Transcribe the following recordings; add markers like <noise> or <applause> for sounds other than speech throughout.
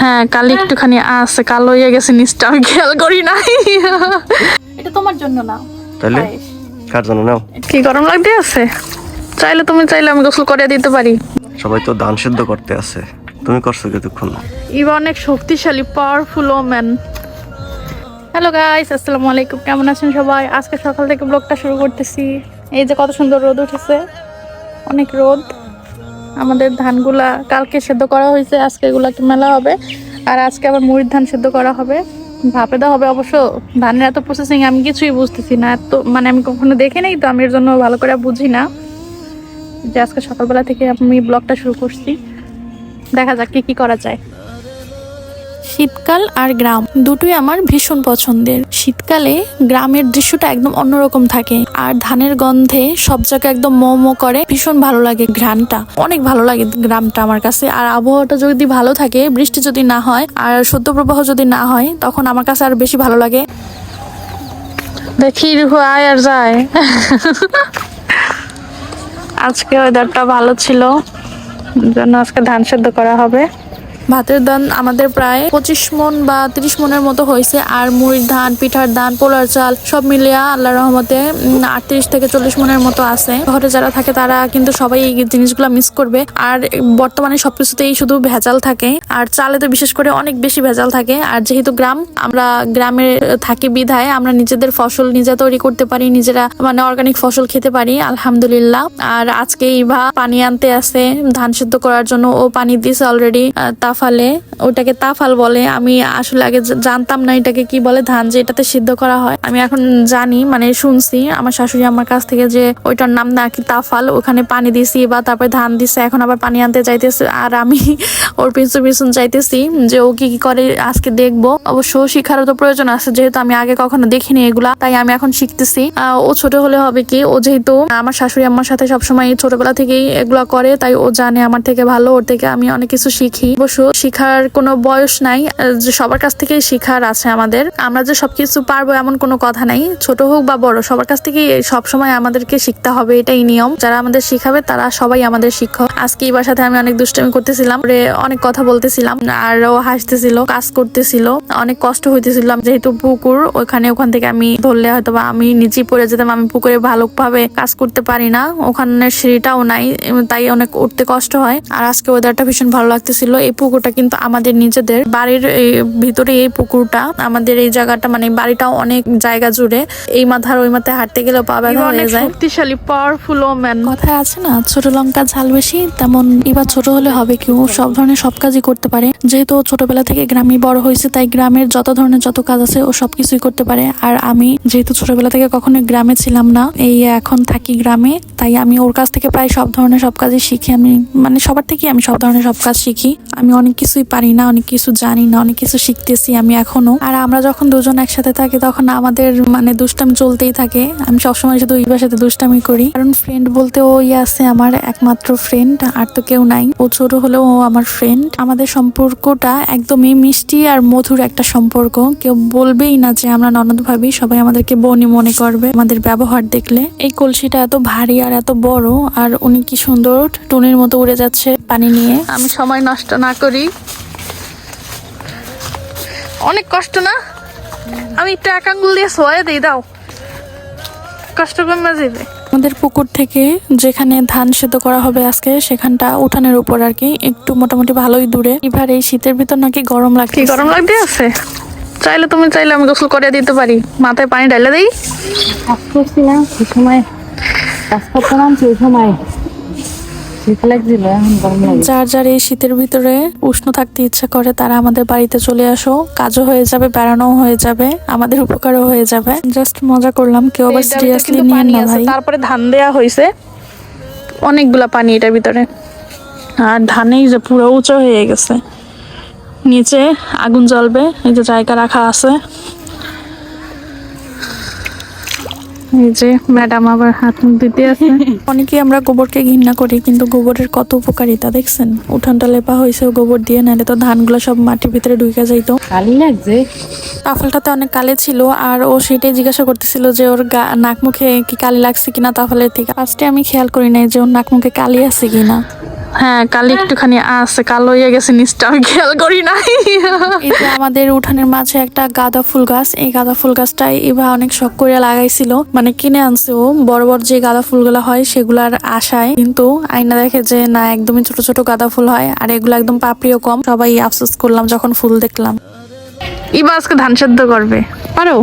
হ্যাঁ কালি একটুখানি আছে। কালো হয়ে গেছে নিচটা আমি খেয়াল করি নাই। এটা তোমার জন্য না তাহলে? কার জন্য নাও? কি গরম লাগতে আছে? চাইলে তুমি চাইলে আমি গোসল করে দিতে পারি। সবাই তো ধান সিদ্ধ করতে আছে। তুমি করছ কতক্ষণ ইভা অনেক শক্তিশালী পাওয়ারফুল ওম্যান হ্যালো গাইস আসসালামু আলাইকুম। কেমন আছেন সবাই? আজকে সকাল থেকে ব্লগটা শুরু করতেছি। এই যে কত সুন্দর রোদ উঠেছে। অনেক রোদ। আমাদের ধানগুলা কালকে সেদ্ধ করা হয়েছে, আজকে এগুলাকে মেলা হবে। আর আজকে আবার মুড়ির ধান সেদ্ধ করা হবে। ভাপে দেওয়া হবে অবশ্য। ধানের এত প্রসেসিং আমি কিছুই বুঝতেছি না। এত মানে আমি কখনো দেখি নাই, তো আমি এর জন্য ভালো করে বুঝি না। যে আজকে সকালবেলা থেকে আমি ব্লগটা শুরু করছি। দেখা যাক কি কি করা যায়। শীতকাল আর গ্রাম দুটোই আমার ভীষণ পছন্দের। শীতকালে গ্রামের দৃশ্যটা একদম অন্যরকম থাকে আর ধানের গন্ধে সব জায়গায় একদম মো মো করে। ভীষণ ভালো লাগে ঘ্রাণটা। অনেক ভালো লাগে গ্রামটা আমার কাছে। আর আবহাওয়াটা যদি ভালো থাকে, বৃষ্টি যদি না হয় আর সদ্য প্রবাহ যদি না হয়, তখন আমার কাছে আর বেশি ভালো লাগে। দেখি আয় আর যায়। আজকে ওয়েদারটা ভালো ছিল। জন্য আজকে ধান সেদ্ধ করা হবে। ভাতের দান আমাদের প্রায় পঁচিশ মন বা তিরিশ মনের মতো হয়েছে। আর মুড়ির ধান, পিঠার ধান পোলার চাল সব মিলিয়ে আল্লাহ রহমতে আটত্রিশ থেকে চল্লিশ মনের মতো আছে। ঘরে যারা থাকে তারা কিন্তু সবাই এই জিনিসগুলো মিস করবে। আর বর্তমানে সবকিছুতেই শুধু ভেজাল থাকে। আর চালে তো বিশেষ করে অনেক বেশি ভেজাল থাকে। আর যেহেতু গ্রাম, আমরা গ্রামে থাকি বিধায়, আমরা নিজেদের ফসল নিজে তৈরি করতে পারি, নিজেরা মানে অর্গানিক ফসল খেতে পারি, আলহামদুলিল্লাহ। আর আজকে ইভা পানি আনতে আসে ধান সিদ্ধ করার জন্য ও পানি দিছে অলরেডি তাফালে ওটাকে তাফাল বলে। আমি আসলে আগে জানতাম না এটাকে কি বলে, ধান যে এটাতে সিদ্ধ করা হয়। আমি এখন জানি মানে শুনছি, আমার শাশুড়ি আমার কাছ থেকে যে ওইটার নাম নাকি তাফাল, ওখানে পানি দিছি বা তারপরে ধান দিছে, এখন আবার পানি আনতে যাইতেছে। আর আমি <laughs> ওর পিছু পিছন চাইতেছি যে ও কি কি করে আজকে দেখব। অবশ্য শিখারও তো প্রয়োজন আছে, যেহেতু আমি আগে কখনো দেখিনি এগুলা, তাই আমি এখন শিখতেছি। ও ছোট হলে হবে কি, ও যেহেতু আমার শাশুড়ি আমার সাথে সবসময় ছোটবেলা থেকেই এগুলা করে, তাই ও জানে আমার থেকে ভালো, ওর থেকে আমি অনেক কিছু শিখি। অবশ্য শিখার কোনো বয়স নাই সবার কাছ থেকেই শিখার আছে আমাদের। আমরা যে সবকিছু পারব এমন কোনো কথা নাই। ছোট হোক বা বড়, সবার কাছ থেকেই সবসময় আমাদেরকে শিখতে হবে, এটাই নিয়ম। যারা আমাদের শিখাবে, তারা সবাই আমাদের শিক্ষক। আজকে এবার সাথে আমি অনেক দুষ্টামি করতেছিলাম অনেক কথা বলতেছিলাম আর ও হাসতেছিল, কাজ করতেছিল, অনেক কষ্ট হইতেছিল। যেহেতু পুকুর, ওখানে, ওখান থেকে আমি ধরলে হয়তো বা আমি নিচেই পড়ে যেতাম। আমি পুকুরে ভালোভাবে কাজ করতে পারি না ওখানে সিঁড়িটাও নাই তাই অনেক উঠতে কষ্ট হয়। আর আজকে ওয়েদারটা ভীষণ ভালো লাগতেছিল। এই পুকুরটা কিন্তু আমাদের নিজেদের বাড়ির ভিতরে এই পুকুরটা আমাদের এই জায়গাটা মানে বাড়িটাও অনেক জায়গা জুড়ে। এই মাথার ওই মাথায় হাঁটতে গেলেও পা ব্যথা হয়ে যায়। শক্তিশালী পাওয়ারফুল ওম্যান কথায় আছে না ছোট লঙ্কা ঝাল বেশি তেমন এবার ছোট হলে হবে কি ও সব ধরনের সব কাজই করতে পারে। যেহেতু ছোটবেলা থেকে গ্রামে বড় হয়েছে তাই গ্রামের যত ধরনের যত কাজ আছে ও সবকিছুই করতে পারে। আর আমি যেহেতু ছোটবেলা থেকে কখনো গ্রামে ছিলাম না এই এখন থাকি গ্রামে তাই আমি ওর কাছ থেকে প্রায় সব ধরনের সব কাজই শিখি। আমি মানে সবার থেকেই আমি সব ধরনের সব কাজ শিখি। আমি অনেক কিছুই পারি না, অনেক কিছু জানি না, অনেক কিছু শিখতেছি আমি এখনও। আর আমরা যখন দুজন একসাথে থাকি, তখন আমাদের মানে দুষ্টামি চলতেই থাকে। আমি সবসময় শুধু ইবার সাথে দুষ্টামি করি। কারণ ফ্রেন্ড বলতে ওই আছে আমার একমাত্র ফ্রেন্ড আর তো কেউ নাই। ও ছোট হলেও ও আমার ফ্রেন্ড আমাদের সম্পর্কটা একদমই মিষ্টি আর মধুর একটা সম্পর্ক। কেউ বলবেই না যে আমরা ননদ ভাবি, সবাই আমাদেরকে বনি মনে করবে আমাদের ব্যবহার দেখলে। এই কলসিটা এত ভারী আর এত বড়, আর উনি কি সুন্দর টুনির মতো উড়ে যাচ্ছে। পানি নিয়ে। আমি সময় নষ্ট না করি। অনেক কষ্ট না? আমি একটু এক আঙ্গুল দিয়ে সোয়া দিই দাও। কষ্ট কমে যাবে আমাদের পুকুর থেকে যেখানে ধান সেদ্ধ করা হবে আজকে সেখানটা উঠানের উপর আর কি একটু মোটামুটি ভালোই দূরে। এবার এই শীতের ভিতর নাকি গরম লাগছে গরম লাগতে আছে? চাইলে তুমি চাইলে আমি গোসল করে দিতে পারি। মাথায় পানি ঢালে দিই। করছিলাম সে সময় কাজ করতাম সেই সময়। যার যার এই শীতের ভিতরে উষ্ণ থাকতে ইচ্ছা করে তারা আমাদের বাড়িতে চলে আসো। কাজও হয়ে যাবে বেড়ানোও হয়ে যাবে আমাদের উপকারও হয়ে যাবে। জাস্ট মজা করলাম কেউ আবার সিরিয়াসলি নিয়ে না ভাই। তারপরে ধান দেয়া হয়েছে। অনেকগুলা পানি এটার ভিতরে। আর ধানেই যে পুরো উঁচু হয়ে গেছে। নিচে আগুন জ্বলবে এই যে জায়গা রাখা আছে। এই যে ম্যাডাম আবার হাত মুখ দিতে আছে। <laughs> অনেকে আমরা গোবরকে ঘৃণা করি কিন্তু গোবরের কত উপকারিতা দেখছেন? উঠানটা লেপা হয়েছে গোবর দিয়ে নাহলে তো ধানগুলো সব মাটির ভিতরে ঢুকে যাইতো। কালি লাগছে। তাফলটাতে অনেক কালে ছিল আর ও সেটাই জিজ্ঞাসা করতেছিল যে ওর গা- নাক মুখে কি কালি লাগছে কিনা তাফলের থেকে ফার্স্টে আমি খেয়াল করি নাই যে ওর নাক মুখে কালি আছে কিনা। হ্যাঁ কালি একটুখানি আছে কালো হয়ে গেছে নিচটা আমি খেয়াল করি নাই। আমাদের উঠানের মাঝে একটা গাঁদা ফুল গাছ এই গাঁদা ফুল গাছটাই ইভা অনেক শখ করে লাগাইছিল মানে কিনে আনছে ও। বড় বড় যে গাঁদা ফুলগুলো হয় সেগুলার আশায়। কিন্তু আইনা দেখে যে না একদমই ছোট ছোট গাঁদা ফুল হয় আর এগুলো একদম পাপড়িও কম। সবাই আফসোস করলাম যখন ফুল দেখলাম। ইবা আজকে ধান সেদ্ধ করবে। পারো?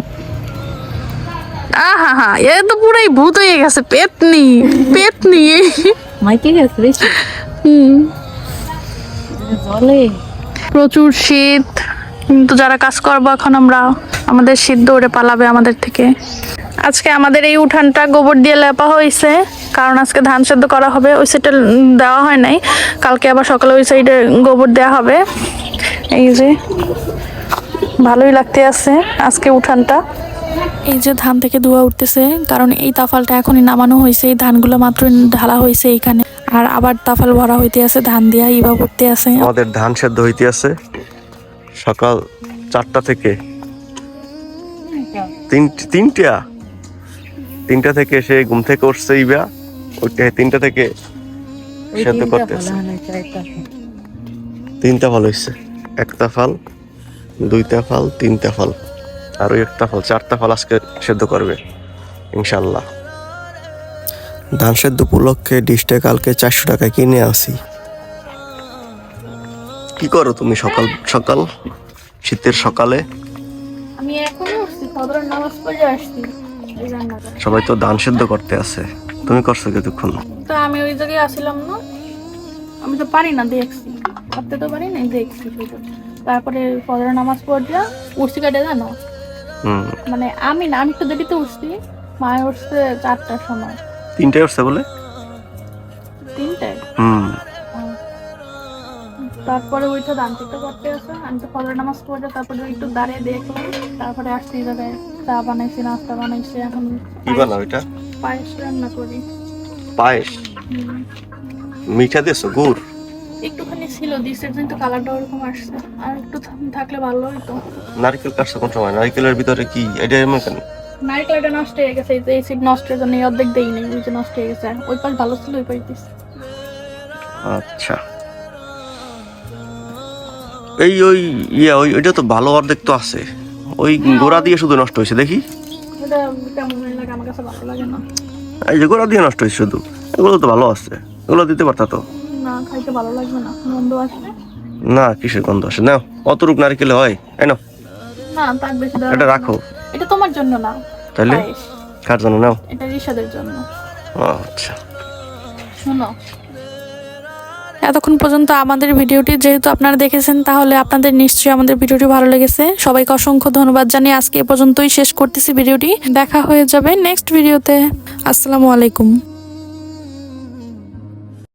আহা হা এ তো পুরাই ভূত হয়ে গেছে পেতনি পেতনি। মাইকে গেছে বেশি হুম। প্রচুর শীত কিন্তু যারা কাজ করব এখন আমরা আমাদের শীত দৌড়ে পালাবে আমাদের থেকে। আজকে আমাদের এই উঠানটা গোবর দিয়ে লেপা হয়েছে। কারণ আজকে ধান সেদ্ধ করা হবে ওই সাইডে দেওয়া হয় নাই। কালকে আবার সকালে ওই সাইডে গোবর দেওয়া হবে। এই যে ভালোই লাগতে আছে আজকে উঠানটা। এই যে ধান থেকে ধোয়া উঠতেছে কারণ এই তাফালটা এখনই নামানো হয়েছে। এই ধানগুলো মাত্র ঢালা হয়েছে এইখানে। আর আবার তাফাল ভরা হইতে আছে ধান দিয়া ইবা পড়তে আছে। আমাদের ধান সেদ্ধ হইতে আছে সকাল চারটা থেকে। তিন তিনটা? তিনটা থেকে সে ঘুম থেকে উঠছে ইবা ওইটা তিনটা থেকে সেদ্ধ করতেছে। তিনটা ফল হয়েছে। একটা ফল দুইটা ফল তিনটা ফল আর ওই একটা ফল চারটা ফল আজকে সেদ্ধ করবে ইনশাল্লাহ ধান সেদ্ধ উপলক্ষে ডিশটা কালকে চারশো টাকা কিনে আসি কি করো তুমি সকাল সকাল? শীতের সকালে? আমি এখনও উঠছি নামাজ পড়ে আসছি। সবাই তো ধান সেদ্ধ করতে আছে। তুমি করছ কতক্ষণ তো আমি ওই জায়গায় আসছিলাম না। আমি তো পারি না দেখছি। করতে তো পারি না দেখছি। তারপরে ফজর নামাজ পড়লা উঠছি কাটে জানো? মানে আমি না আমি একটু দেরিতে উঠছি। মায় উঠছে চারটার সময়। তিনটায় উঠছে বলে? তিনটায়? হুম। তারপরে ওইটা দান করতে করতে আছে। আমি তো ফজর নামাজ পড়ে তারপরে একটু দাঁড়িয়ে দেখলাম। তারপরে আসছি জায়গায়। চা বানাইছি নাস্তা বানাইছি এখন কি বানাও এটা? পায়েস রান্না করি। পায়েস। মিঠা দিয়েছ? গুড়? একটুখানি ছিল দিসের দিন তো কালারটা ওরকম আসছে। আর একটু থাকলে ভালো হতো নারকেল কাটছো কোন সময়? নারকেলের ভিতরে কি? এটা এমন কেন? নারকেলটা নষ্ট হয়ে গেছে এই সিট নষ্টের জন্য অর্ধেক দেই নেই ওই যে নষ্ট হয়ে গেছে। ওই পাশ ভালো ছিল ওই পাশ দিস আচ্ছা। এই ওই ইয়া ওই ওইটা তো ভালো অর্ধেক তো আছে। ওই গোড়া দিয়ে শুধু নষ্ট হয়েছে দেখি। এই যে গোড়া দিয়ে নষ্ট হয়েছে শুধু। এগুলো তো ভালো আছে। এগুলো দিতে পারতা তো। না কিসের গন্ধ আসে? না অতরূপ নারকেলে হয়? এই নাও। না এটা রাখো। এটা তোমার জন্য না। তাহলে কার জন্য? নাও। এটা রিশাদের জন্য। আচ্ছা। শোনো এতক্ষণ পর্যন্ত আমাদের ভিডিওটি যেহেতু আপনারা দেখেছেন, তাহলে আপনাদের নিশ্চয়ই আমাদের ভিডিওটি ভালো লেগেছে। সবাইকে অসংখ্য ধন্যবাদ জানিয়ে আজকে এ পর্যন্তই শেষ করতেছি ভিডিওটি। দেখা হয়ে যাবে নেক্সট ভিডিওতে আসসালামু আলাইকুম।